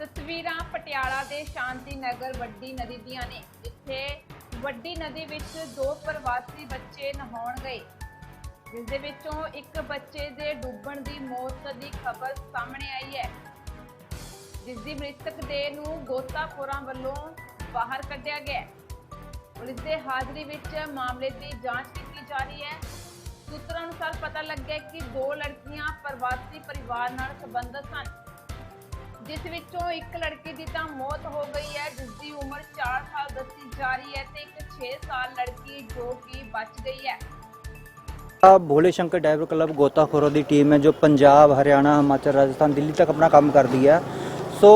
ਤਸਵੀਰਾਂ ਪਟਿਆਲਾ ਦੇ ਸ਼ਾਂਤੀ ਨਗਰ ਵੱਡੀ ਨਦੀ ਦੀਆਂ ਨੇ, ਜਿੱਥੇ ਵੱਡੀ ਨਦੀ ਵਿੱਚ ਦੋ ਪ੍ਰਵਾਸੀ ਬੱਚੇ ਨਹਾਉਣ ਗਏ। ਜਿਸ ਦੇ ਵਿੱਚੋਂ ਇੱਕ ਬੱਚੇ ਦੇ ਡੁੱਬਣ ਦੀ ਮੌਤ ਦੀ ਖਬਰ ਸਾਹਮਣੇ ਆਈ ਹੈ। ਜਿਸ ਦੀ ਮ੍ਰਿਤਕ ਦੇਹ ਨੂੰ ਗੋਤਾਖੋਰਾਂ ਵੱਲੋਂ ਬਾਹਰ ਕੱਢਿਆ ਗਿਆ। ਹੈ ਪੁਲਿਸ ਦੇ ਹਾਜ਼ਰੀ ਵਿੱਚ ਮਾਮਲੇ ਦੀ ਜਾਂਚ ਕੀਤੀ ਜਾ ਰਹੀ ਹੈ। ਸੂਤਰਾਂ ਅਨੁਸਾਰ ਪਤਾ ਲੱਗਿਆ ਕਿ ਦੋ ਲੜਕੀਆਂ ਪ੍ਰਵਾਸੀ ਪਰਿਵਾਰ ਨਾਲ ਸੰਬੰਧਿਤ ਸਨ ਜਿਸ ਵਿੱਚੋਂ ਇੱਕ ਲੜਕੀ ਦੀ ਤਾਂ ਮੌਤ ਹੋ ਗਈ ਹੈ, ਜਿਸ ਦੀ ਉਮਰ 4 ਸਾਲ ਦੱਸੀ ਜਾ ਰਹੀ ਹੈ ਤੇ ਇੱਕ 6 ਸਾਲ ਲੜਕੀ ਜੋ ਕਿ ਬਚ ਗਈ ਹੈ। ਆ ਭੋਲੇ ਸ਼ੰਕਰ ਡਾਈਵਰ ਕਲੱਬ ਗੋਤਾਖੋਰਾਂ ਦੀ ਟੀਮ ਹੈ, ਜੋ ਪੰਜਾਬ, ਹਰਿਆਣਾ, ਹਿਮਾਚਲ, ਰਾਜਸਥਾਨ, ਦਿੱਲੀ ਤੱਕ ਆਪਣਾ ਕੰਮ ਕਰਦੀ ਹੈ। ਸੋ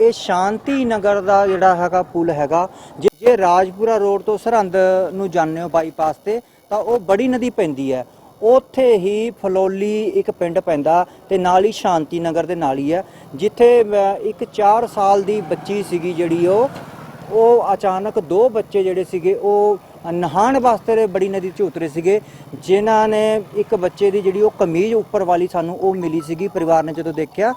ਇਹ ਸ਼ਾਂਤੀ ਨਗਰ ਦਾ ਜਿਹੜਾ ਹੈਗਾ ਪੁਲ ਹੈਗਾ, ਜੇ ਜੇ ਰਾਜਪੁਰਾ ਰੋਡ ਤੋਂ ਸਰਹੰਦ ਨੂੰ ਜਾਂਦੇ ਹੋ ਬਾਈਪਾਸ ਤੇ, ਤਾਂ ਉਹ ਬੜੀ ਨਦੀ ਪੈਂਦੀ ਹੈ। ਉੱਥੇ ਹੀ ਫਲੋਲੀ ਇੱਕ ਪਿੰਡ ਪੈਂਦਾ ਤੇ ਨਾਲ ਹੀ ਸ਼ਾਂਤੀ ਨਗਰ ਦੇ ਨਾਲ ਹੀ ਹੈ ਜਿੱਥੇ ਇੱਕ 4 ਸਾਲ ਦੀ ਬੱਚੀ ਸੀਗੀ ਜਿਹੜੀ ਉਹ ਉਹ ਅਚਾਨਕ ਦੋ ਬੱਚੇ ਜਿਹੜੇ ਸੀਗੇ ਉਹ ਨਹਾਣ ਵਾਸਤੇ ਬੜੀ ਨਦੀ 'ਚ ਉਤਰੇ ਸੀਗੇ ਜਿਨ੍ਹਾਂ ਨੇ ਇੱਕ ਬੱਚੇ ਦੀ ਜਿਹੜੀ ਉਹ ਕਮੀਜ਼ ਉੱਪਰ ਵਾਲੀ ਸਾਨੂੰ ਉਹ ਮਿਲੀ ਸੀਗੀ ਪਰਿਵਾਰ ਨੇ ਜਦੋਂ ਦੇਖਿਆ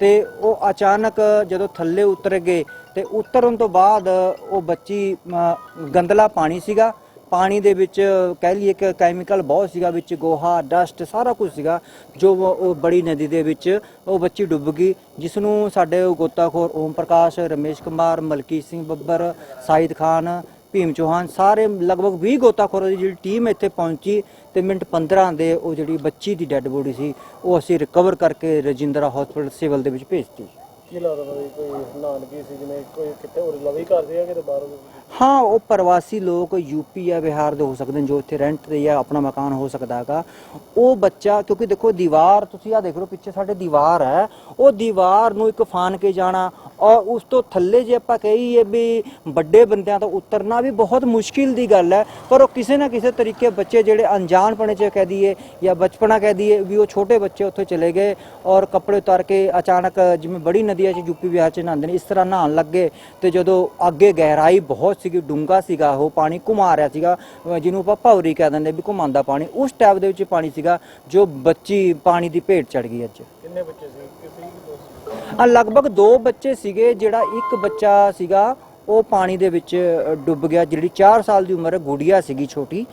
ਤੇ ਉਹ ਅਚਾਨਕ ਜਦੋਂ ਥੱਲੇ ਉਤਰ ਗਏ ਤੇ ਉਤਰਨ ਤੋਂ ਬਾਅਦ ਉਹ ਬੱਚੀ ਅਮ, ਗੰਦਲਾ ਪਾਣੀ ਸੀਗਾ ਪਾਣੀ ਦੇ ਵਿੱਚ ਕਹਿ ਲਈਏ ਕਿ ਕੈਮੀਕਲ ਬਹੁਤ ਸੀਗਾ, ਵਿੱਚ ਗੋਹਾ ਡਸਟ ਸਾਰਾ ਕੁਝ ਸੀਗਾ, ਜੋ ਉਹ ਬੜੀ ਨਦੀ ਦੇ ਵਿੱਚ ਉਹ ਬੱਚੀ ਡੁੱਬ ਗਈ ਜਿਸ ਨੂੰ ਸਾਡੇ ਗੋਤਾਖੋਰ ਓਮ ਪ੍ਰਕਾਸ਼, ਰਮੇਸ਼ ਕੁਮਾਰ, ਮਲਕੀਤ ਸਿੰਘ ਬੱਬਰ ਸਾਈਦ ਖਾਨ, ਭੀਮ ਚੌਹਾਨ, ਸਾਰੇ ਲਗਭਗ 20 ਗੋਤਾਖੋਰਾਂ ਦੀ ਜਿਹੜੀ ਟੀਮ ਇੱਥੇ ਪਹੁੰਚੀ ਤੇ ਮਿੰਟ 15 ਦੇ ਉਹ ਜਿਹੜੀ ਬੱਚੀ ਦੀ ਡੈੱਡ ਬੋਡੀ ਸੀ, ਉਹ ਅਸੀਂ ਰਿਕਵਰ ਕਰਕੇ ਰਜਿੰਦਰਾ ਹਸਪੀਟਲ ਸਿਵਲ ਦੇ ਵਿੱਚ ਭੇਜਤੀ। ਕੀ ਲੱਗਦਾ ਵੀ ਕੋਈ ਨਾਨਕੀ ਸੀ, ਜਿਵੇਂ ਕੋਈ ਕਿਤੇ ਹੋਰ ਲਵੀ ਕਰਦੇ ਆ ਕਿਤੇ ਬਾਹਰ ਹਾਂ, ਉਹ ਪ੍ਰਵਾਸੀ ਲੋਕ ਯੂਪੀ ਜਾਂ ਬਿਹਾਰ ਦੇ ਹੋ ਸਕਦੇ ਨੇ ਜੋ ਇੱਥੇ ਰੈਂਟ ਤੇ ਜਾਂ ਆਪਣਾ ਮਕਾਨ ਹੋ ਸਕਦਾ ਹੈਗਾ। ਉਹ ਬੱਚਾ, ਕਿਉਂਕਿ ਦੇਖੋ ਦੀਵਾਰ, ਤੁਸੀਂ ਆ ਦੇਖ ਲਓ, ਪਿੱਛੇ ਸਾਡੇ ਦੀਵਾਰ ਹੈ। ਉਹ ਦੀਵਾਰ ਨੂੰ ਇੱਕ ਫਾਨ ਕੇ ਜਾਣਾ, ਔਰ ਉਸ ਤੋਂ ਥੱਲੇ ਜੇ ਆਪਾਂ ਕਹੀਏ ਵੀ ਵੱਡੇ ਬੰਦਿਆਂ ਤੋਂ ਉਤਰਨਾ ਵੀ ਬਹੁਤ ਮੁਸ਼ਕਿਲ ਦੀ ਗੱਲ ਹੈ। ਪਰ ਉਹ ਕਿਸੇ ਨਾ ਕਿਸੇ ਤਰੀਕੇ ਬੱਚੇ ਜਿਹੜੇ ਅਣਜਾਣਪਣੇ ਚ ਕਹਿ ਦਈਏ ਜਾਂ ਬਚਪਨਾ ਕਹਿ ਦਈਏ ਵੀ ਉਹ ਛੋਟੇ ਬੱਚੇ ਉੱਥੇ ਚਲੇ ਗਏ, ਔਰ ਕੱਪੜੇ ਉਤਾਰ ਕੇ ਅਚਾਨਕ ਜਿਵੇਂ ਬੜੀ ਨਦੀਆਂ 'ਚ ਯੂਪੀ ਬਿਹਾਰ 'ਚ ਨਹਾਉਂਦੇ ਨੇ, ਇਸ ਤਰ੍ਹਾਂ ਨਹਾਉਣ ਲੱਗੇ ਤੇ ਜਦੋਂ ਅੱਗੇ ਗਹਿਰਾਈ ਬਹੁਤ ਸੀਗੀ ਡੂੰਗਾ ਸੀਗਾ ਉਹ ਪਾਣੀ ਘੁਮਾ ਰਿਹਾ ਸੀਗਾ ਜਿਹਨੂੰ ਆਪਾਂ ਭੌਰੀ ਕਹਿ ਦਿੰਦੇ ਵੀ ਘੁਮਾਉਂਦਾ ਪਾਣੀ ਉਸ ਟਾਈਪ ਦੇ ਵਿੱਚ ਪਾਣੀ ਸੀਗਾ ਜੋ ਬੱਚੀ ਪਾਣੀ ਦੀ ਭੇਟ ਚੜ ਗਈ ਅੱਜ। ਕਿੰਨੇ ਬੱਚੇ ਸੀ? ਕਿਸੇ ਕੀ ਦੋਸਤ ਆ ਲਗਭਗ ਦੋ ਬੱਚੇ ਸੀਗੇ ਜਿਹੜਾ ਇੱਕ ਬੱਚਾ ਸੀਗਾ ਉਹ ਪਾਣੀ ਦੇ ਵਿੱਚ ਡੁੱਬ ਗਿਆ ਜਿਹੜੀ 4 ਸਾਲ ਦੀ ਉਮਰ ਗੁੜੀਆ ਸੀਗੀ ਛੋਟੀ।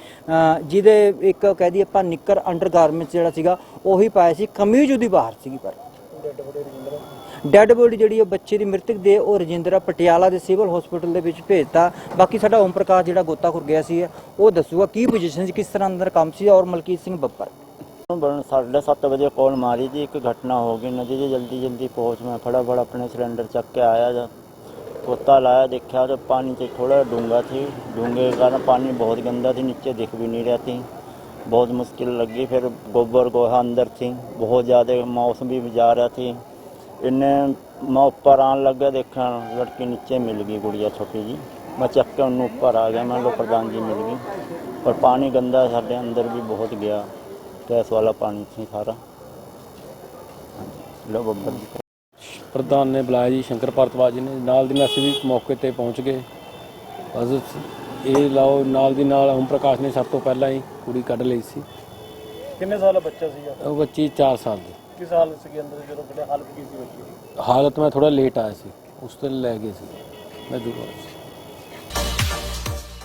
ਜਿਹਦੇ ਇੱਕ ਕਹਿ ਦਈਏ ਆਪਾਂ ਨਿੱਕਰ ਅੰਡਰਗਾਰਮੈਂਟਸ ਜਿਹੜਾ ਸੀਗਾ ਉਹੀ ਪਾਇਆ ਸੀ ਕਮੀਜ਼ ਉਹਦੀ ਬਾਹਰ ਸੀਗੀ ਪਰ। ਡੱਡ ਬੜੇ ਰਜਿੰਦਰ ਡੈੱਡ ਬੋਡੀ ਜਿਹੜੀ ਉਹ ਬੱਚੇ ਦੀ ਮ੍ਰਿਤਕ ਦੇ ਉਹ ਰਜਿੰਦਰਾ ਪਟਿਆਲਾ ਦੇ ਸਿਵਲ ਹਸਪੀਟਲ ਦੇ ਵਿੱਚ ਭੇਜਤਾ ਬਾਕੀ ਸਾਡਾ ਓਮ ਪ੍ਰਕਾਸ਼ ਜਿਹੜਾ ਗੋਤਾਖੁਰ ਗਿਆ ਸੀ ਉਹ ਦੱਸੂਗਾ ਕੀ ਪੋਜੀਸ਼ਨ ਸੀ ਕਿਸ ਤਰ੍ਹਾਂ ਅੰਦਰ ਕੰਮ ਸੀ ਔਰ ਮਲਕੀਤ ਸਿੰਘ ਬੱਬਰ ਬਣ ਸਾਢੇ ਸੱਤ ਵਜੇ ਕਾਲ ਮਾਰੀ ਜੀ ਇੱਕ ਘਟਨਾ ਹੋ ਗਈ ਨਦੀ 'ਚ ਜਲਦੀ ਜਲਦੀ ਪਹੁੰਚ ਮੈਂ ਫਟਾਫਟ ਆਪਣੇ ਸਿਲੰਡਰ ਚੱਕ ਕੇ ਆਇਆ ਜਾਂ ਕੋਤਾ ਲਾਇਆ ਦੇਖਿਆ तो पानी से थोड़ा डूंगा थी डूंगे के कारण पानी बहुत गंदा थी नीचे दिख भी नहीं रहा थी बहुत मुश्किल लगी फिर गोबर गोहा अंदर थी बहुत ज़्यादा मौसम भी जा रहा थी ਇਹਨੇ ਮੈਂ ਉੱਪਰ ਆਣ ਲੱਗਾ ਦੇਖਣ ਲੜਕੀ ਨੀਚੇ ਮਿਲ ਗਈ ਗੁੜੀਆ ਛੋਟੀ ਜੀ ਮੈਂ ਚੱਕ ਕੇ ਉਹਨੂੰ ਉੱਪਰ ਆ ਗਿਆ ਮੈਂ ਲੋ ਪ੍ਰਧਾਨ ਜੀ ਮਿਲ ਗਈ। ਪਰ ਪਾਣੀ ਗੰਦਾ ਸਾਡੇ ਅੰਦਰ ਵੀ ਬਹੁਤ ਗਿਆ। ਗੈਸ ਵਾਲਾ ਪਾਣੀ ਸੀ ਸਾਰਾ। ਲੋ ਬੱਬਰ ਜੀ। ਪ੍ਰਧਾਨ ਨੇ ਬੁਲਾਇਆ ਜੀ ਸ਼ੰਕਰ ਭਾਰਤਵਾਜ ਜੀ ਨੇ। ਨਾਲ ਦੀ ਨਾਲ ਅਸੀਂ ਵੀ ਮੌਕੇ ਤੇ ਪਹੁੰਚ ਗਏ। ਬਸ ਇਹ ਲਾਓ ਨਾਲ ਦੀ ਨਾਲ ਓਮ ਪ੍ਰਕਾਸ਼ ਨੇ ਸਭ ਤੋਂ ਪਹਿਲਾਂ ਹੀ ਕੁੜੀ ਕੱਢ ਲਈ ਸੀ। ਕਿੰਨੇ ਸਾਲ ਦਾ ਬੱਚਾ ਸੀ ਉਹ ਬੱਚੀ 4 ਸਾਲ ਦੀ। ਕਿਸ ਸਾਲ ਸੀ ਅੰਦਰ ਜਦੋਂ ਕਿਤੇ ਹਾਲਤ ਕੀ ਸੀ ਬੱਚੀ ਦੀ? ਹਾਲਤ ਮੈਂ ਥੋੜਾ ਲੇਟ ਆਇਆ ਸੀ, ਉਸ ਤੋਂ ਲੈ ਗਏ ਸੀ। ਮੈਂ ਦੁਬਾਰਾ